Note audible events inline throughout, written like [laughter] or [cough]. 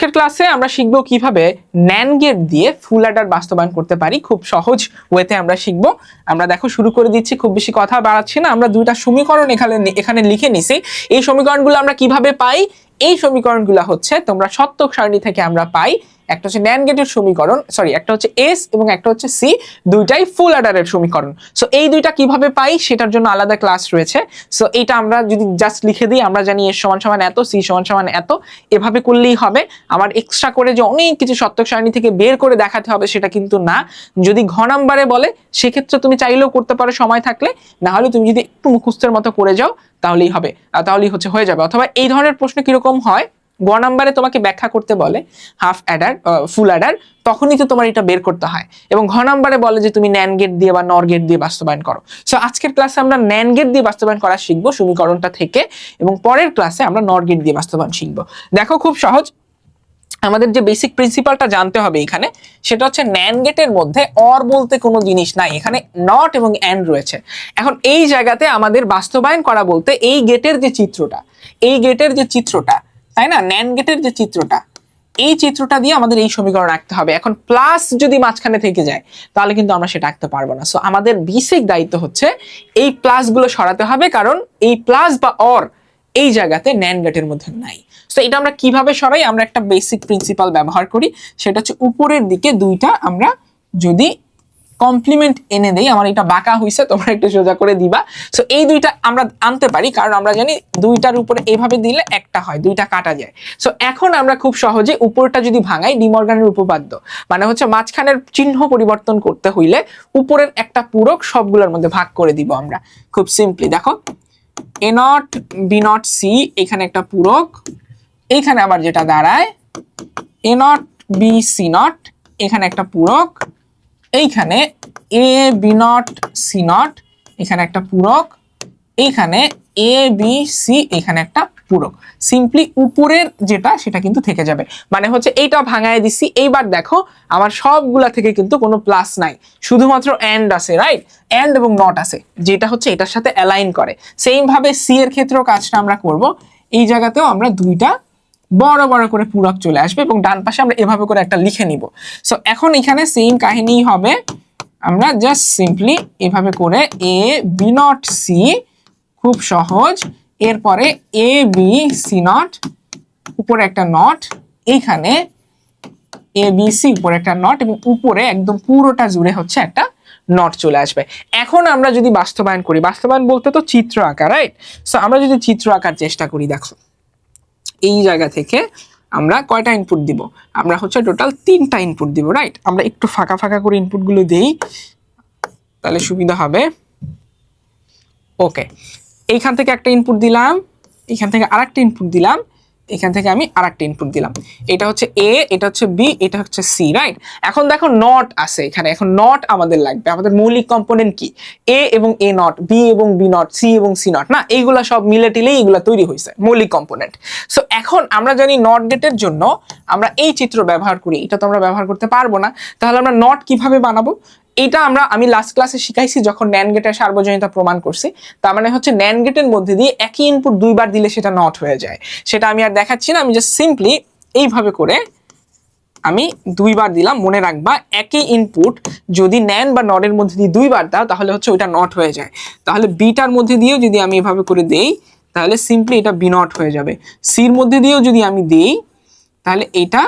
আজকের ক্লাসে আমরা শিখব কীভাবে ন্যান গেট দিয়ে ফুল অ্যাডার বাস্তবায়ন করতে পারি। খুব সহজ ওয়েতে আমরা শিখব। আমরা দেখো শুরু করে দিচ্ছি, খুব বেশি কথা বাড়াচ্ছি না। আমরা দুইটা সমীকরণ এখানে এখানে লিখে নিছি। এই সমীকরণগুলো আমরা কীভাবে পাই? এই সমীকরণগুলো হচ্ছে তোমরা সত্যক সারণী থেকে আমরা পাই। একটা হচ্ছে ন্যান গেটের সমীকরণ সরি একটা হচ্ছে এস এবং একটা হচ্ছে সি দুইটাই ফুল অ্যাডারের সমীকরণ। সো এই দুইটা কীভাবে পাই সেটার জন্য আলাদা ক্লাস রয়েছে। সো এইটা আমরা যদি জাস্ট লিখে দিই, আমরা জানি এস সমান সমান এত সি সমান সমান এত, এভাবে করলেই হবে। আমার এক্সট্রা করে যে অনেক কিছু সত্যক সারণী থেকে বের করে দেখাতে হবে সেটা কিন্তু না। যদি ঘ নাম্বারে বলে, সেক্ষেত্রে তুমি চাইলেও করতে পারো সময় থাকলে। না হলে তুমি যদি একটু মুখস্থের মতো করে যাও, তাহলেই হবে। তাহলেই হচ্ছে, হয়ে যাবে। অথবা এই ধরনের প্রশ্ন কীরকম হয় গ নাম্বারে তোমাকে ব্যাখ্যা করতে বলে হাফ অ্যাডার ফুল অ্যাডার তখনই তো তোমার এটা বের করতে হয়। এবং ঘ নাম্বারে বলে যে তুমি ন্যান গেট দিয়ে বা নর গেট দিয়ে বাস্তবায়ন করো। সো আজকের ক্লাসে আমরা ন্যান গেট দিয়ে বাস্তবায়ন করা শিখব সমীকরণটা থেকে এবং পরের ক্লাসে আমরা নর গেট দিয়ে বাস্তবায়ন শিখব। দেখো খুব সহজ। আমাদের যে বেসিক প্রিন্সিপালটা জানতে হবে এখানে, সেটা হচ্ছে ন্যান গেটের মধ্যে অর বলতে কোনো জিনিস নাই। এখানে নট এবং অ্যান্ড রয়েছে। এখন এই জায়গাতে আমাদের বাস্তবায়ন করা বলতে এই গেটের যে চিত্রটা, এই গেটের যে চিত্রটা তাই না? ন্যান গেটের যে চিত্রটা, এই চিত্রটা দিয়ে আমাদের এই সমীকরণ আঁকতে হবে। এখন প্লাস যদি মাঝখানে থেকে যায়, তাহলে কিন্তু আমরা সেটা আঁকতে পারব না। সো আমাদের বেসিক দায়িত্ব হচ্ছে এই প্লাসগুলো সরাতে হবে, কারণ এই প্লাস বা অর এই জায়গাতে ন্যান গেটের মধ্যে নাই। তো এটা আমরা কীভাবে সরাই? আমরা একটা বেসিক প্রিন্সিপাল ব্যবহার করি। সেটা হচ্ছে উপরের দিকে দুইটা আমরা যদি কমপ্লিমেন্ট এনে দেই, আমার এটা বাঁকা হইছে, তোমরা একটু সোজা করে দিবা। সো এই দুইটা আমরা আনতে পারি, কারণ আমরা জানি দুইটার উপরে এইভাবে দিলে একটা হয়, দুইটা কাটা যায়। সো এখন আমরা খুব সহজে উপরটা যদি ভাঙাই ডিমর্গানের উপপাদ্য মানে হচ্ছে মাঝখানের চিহ্ন পরিবর্তন করতে হইলে উপরের একটা পূরক সবগুলোর মধ্যে ভাগ করে দিব আমরা। খুব সিম্পলি দেখো A not B not C এখানে একটা পূরক এইখানে আবার যেটা দাঁড়ায় A not B C not এখানে একটা পূরক এইখানে A B not C not এখানে একটা পূরক, এইখানে এ বি সি এখানে একটা পূরক। সিম্পলি উপরের যেটা, সেটা কিন্তু থেকে যাবে। মানে হচ্ছে এইটা ভাঙায় দিছি। এইবার দেখো, আমার সবগুলা থেকে কিন্তু কোনো প্লাস নাই। শুধুমাত্র অ্যান্ড আছে রাইট অ্যান্ড এবং নট আছে। যেটা হচ্ছে এটার সাথে অ্যালাইন করে। সেম ভাবে সি এর ক্ষেত্রেও কাজটা আমরা করব। এই জায়গাতেও আমরা দুইটা বড় বড় করে পূরক চলে আসবে এবং ডান পাশে আমরা এভাবে করে একটা লিখে নিব। সো এখন এখানে সেম কাহিনী হবে। আমরা জাস্ট সিম্পলি এভাবে করে এ বি নট সি খুব সহজ। এরপরে এ বি সি নট উপরে একটা নট এইখানে এ বি সি উপরে একটা নট এবং উপরে একদম পুরোটা জুড়ে হচ্ছে একটা নট চলে আসবে। এখন আমরা যদি বাস্তবায়ন করি, বাস্তবায়ন বলতে তো চিত্র আঁকা রাইট সো আমরা যদি চিত্র আঁকার চেষ্টা করি, দেখো। এই জায়গা থেকে আমরা কয়টা ইনপুট দিব? আমরা হচ্ছে টোটাল তিনটা ইনপুট দিব রাইট আমরা একটু ফাঁকা ফাঁকা করে ইনপুটগুলো দিই, তাহলে সুবিধা হবে। ওকে এইখান থেকে একটা ইনপুট দিলাম এখান থেকে আরেকটা ইনপুট দিলাম এখান থেকে আমি আরেকটা ইনপুট দিলাম। এটা হচ্ছে এ এটা হচ্ছে বি এটা হচ্ছে সি রাইট এখন দেখো নট আছে এখানে। এখন নট আমাদের লাগবে। আমাদের মৌলিক কম্পোনেন্ট কি? এ এবং এ নট বি এবং বি নট সি এবং সি নট না? এইগুলা সব মিলে টিলেই এগুলা তৈরি হয়েছে মৌলিক কম্পোনেন্ট সো এখন আমরা জানি নট গেটের জন্য আমরা এই চিত্র ব্যবহার করি। এটা তো আমরা ব্যবহার করতে পারব না। তাহলে আমরা নট কীভাবে বানাবো? এটা আমরা, আমি লাস্ট ক্লাসে শিখাইছি যখন ন্যান গেটের সার্বজনীনতা প্রমাণ করছি। তার মানে হচ্ছে ন্যান গেটের মধ্যে দিয়ে একই ইনপুট দুইবার দিলে সেটা নট হয়ে যায়। সেটা আমি আর দেখাচ্ছি না, আমি জাস্ট সিম্পলি এইভাবে করে আমি দুইবার দিলাম, মনে রাখবা একই ইনপুট যদি ন্যান বা নটের মধ্যে দিয়ে দুইবার দাও, তাহলে হচ্ছে ওইটা নট হয়ে যায়। তাহলে বিটার মধ্যে দিয়েও যদি আমি এভাবে করে দেই, তাহলে সিম্পলি এটা বি নট হয়ে যাবে। সির মধ্যে দিয়েও যদি আমি দেই, তাহলে এটা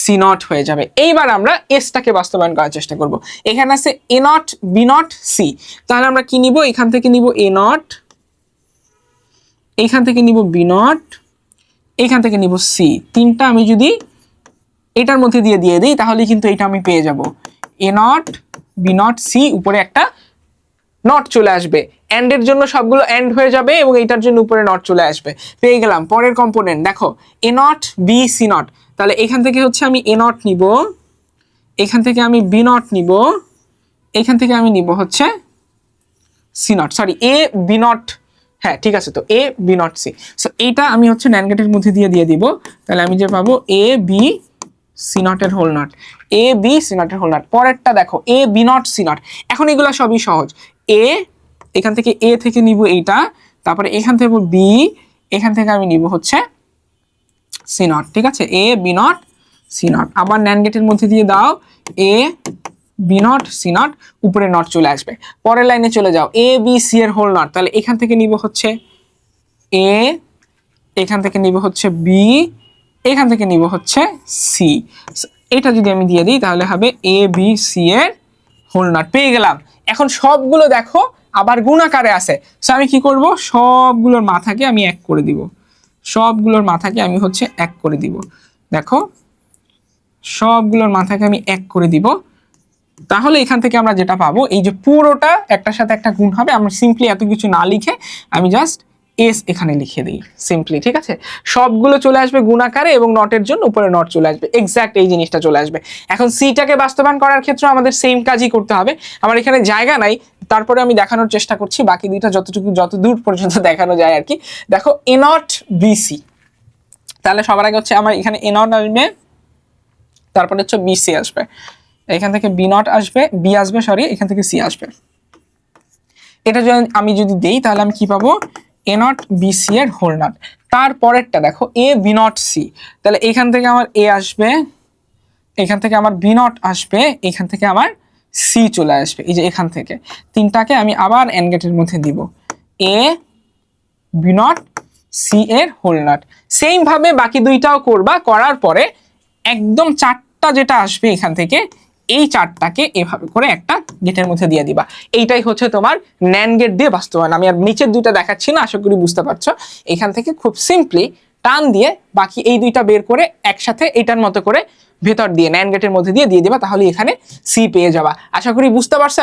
সি নট হয়ে যাবে। এইবার আমরা এসটাকে বাস্তবায়ন করার চেষ্টা করব। এখানে আছে A not B not C তাহলে আমরা কি নিব? এখান থেকে নিব এ নট এইখান থেকে নিব বি নট এইখান থেকে নিব সি তিনটা আমি যদি এটার মধ্যে দিয়ে দিয়ে দিই তাহলে কিন্তু এটা আমি পেয়ে যাব। A not B not C উপরে একটা নট চলে আসবে। অ্যান্ড এর জন্য সবগুলো অ্যান্ড হয়ে যাবে এবং এটার জন্য উপরে নট চলে আসবে। পেয়ে গেলাম। পরের কম্পোনেন্ট দেখো A not B C not তাহলে এখান থেকে হচ্ছে আমি এ নট নিব। এখান থেকে আমি বি নট নিব। এখান থেকে আমি নিব হচ্ছে C not sorry A B not হ্যাঁ ঠিক আছে তো। A B not C so এইটা আমি হচ্ছে ন্যানগেটের মধ্যে দিয়ে দিয়ে দিব। তাহলে আমি যে পাবো A B C নটের whole not A B C নটের whole not পরেরটা দেখো। A B not C not এখন এগুলো সবই সহজ। এ এখান থেকে এ থেকে নিব এইটা, তারপরে এখান থেকে বি এখান থেকে আমি নিব হচ্ছে সি নট ঠিক আছে? A B not C not আবার ন্যান গেটের মধ্যে দিয়ে দাও। A B not C not উপরে নট চলে আসবে। পরের লাইনে চলে যাও। এ বি সি এর হোল নট তাহলে এখান থেকে নিব হচ্ছে এ এখান থেকে নিব হচ্ছে বি এখান থেকে নিব হচ্ছে সি এটা যদি আমি দিয়ে দিই, তাহলে হবে এ বি সি এর হোল নট পেয়ে গেলাম। এখন সবগুলো দেখো, আবার গুণাকারে আছে। সো আমি কি করব? সবগুলোর মাথাকে আমি এক করে দিব। সবগুলোর মাথাকে আমি হচ্ছে এক করে দিব। দেখো, সবগুলোর মাথাকে আমি এক করে দিব। তাহলে এখান থেকে আমরা যেটা পাবো, এই যে পুরোটা একটার সাথে একটা গুণ হবে। আমরা সিম্পলি এত কিছু না লিখে আমি জাস্ট এস এখানে লিখে দিই সিম্পলি ঠিক আছে? সবগুলো চলে আসবে গুণাকারে এবং নটের জন্য উপরে নট চলে আসবে। এক্স্যাক্ট এই জিনিসটা চলে আসবে। এখন সিটাকে বাস্তবায়ন করার ক্ষেত্রে আমাদের সেম কাজই করতে হবে। আমার এখানে জায়গা নাই, তারপরে আমি দেখানোর চেষ্টা করছি। বাকি দুইটা যতটুকু, যত দূর পর্যন্ত [laughs] দেখানো যায় আর কি। দেখো এ নট বিসি তাহলে সবার আগে হচ্ছে আমার এখানে এ নট আসবে, তারপরে হচ্ছে বিসি আসবে। এখান থেকে বি নট আসবে বি আসবে সরি এখান থেকে সি আসবে। এটা যদি আমি যদি দেই, তাহলে আমি কি পাবো? এ নট বি সি এর হোল নট তারপরেরটা দেখো এ বি নট সি তাহলে এখান থেকে আমার এ আসবে, এখান থেকে আমার বি নট আসবে, এখান থেকে আমার সি চলে আসবে, এই যে এখান থেকে। তিনটাকে আমি আবার এন গেটের মধ্যে দিব। এ বি নট সি এর হোল নট সেম ভাবে বাকি দুইটাও করবা, করার পরে একদম চারটা যেটা আসবে এখান থেকে, এই চারটাকে এভাবে করে একটা গেটের মধ্যে দিয়ে দিবা। এইটাই হচ্ছে তোমার ন্যান গেট দিয়ে বাস্তবায়ন। আমি আর নিচের দুইটা দেখাচ্ছি না, আশা করি বুঝতে পারছ। এখান থেকে খুব সিম্পলি টান দিয়ে বাকি এই দুইটা বের করে একসাথে এটার মতো করে ভেতর দিয়ে ন্যান গেটের মধ্যে দিয়ে দিয়ে দিবা তাহলে এখানে সি পেয়ে যাবা। আশা করি বুঝতে পারছ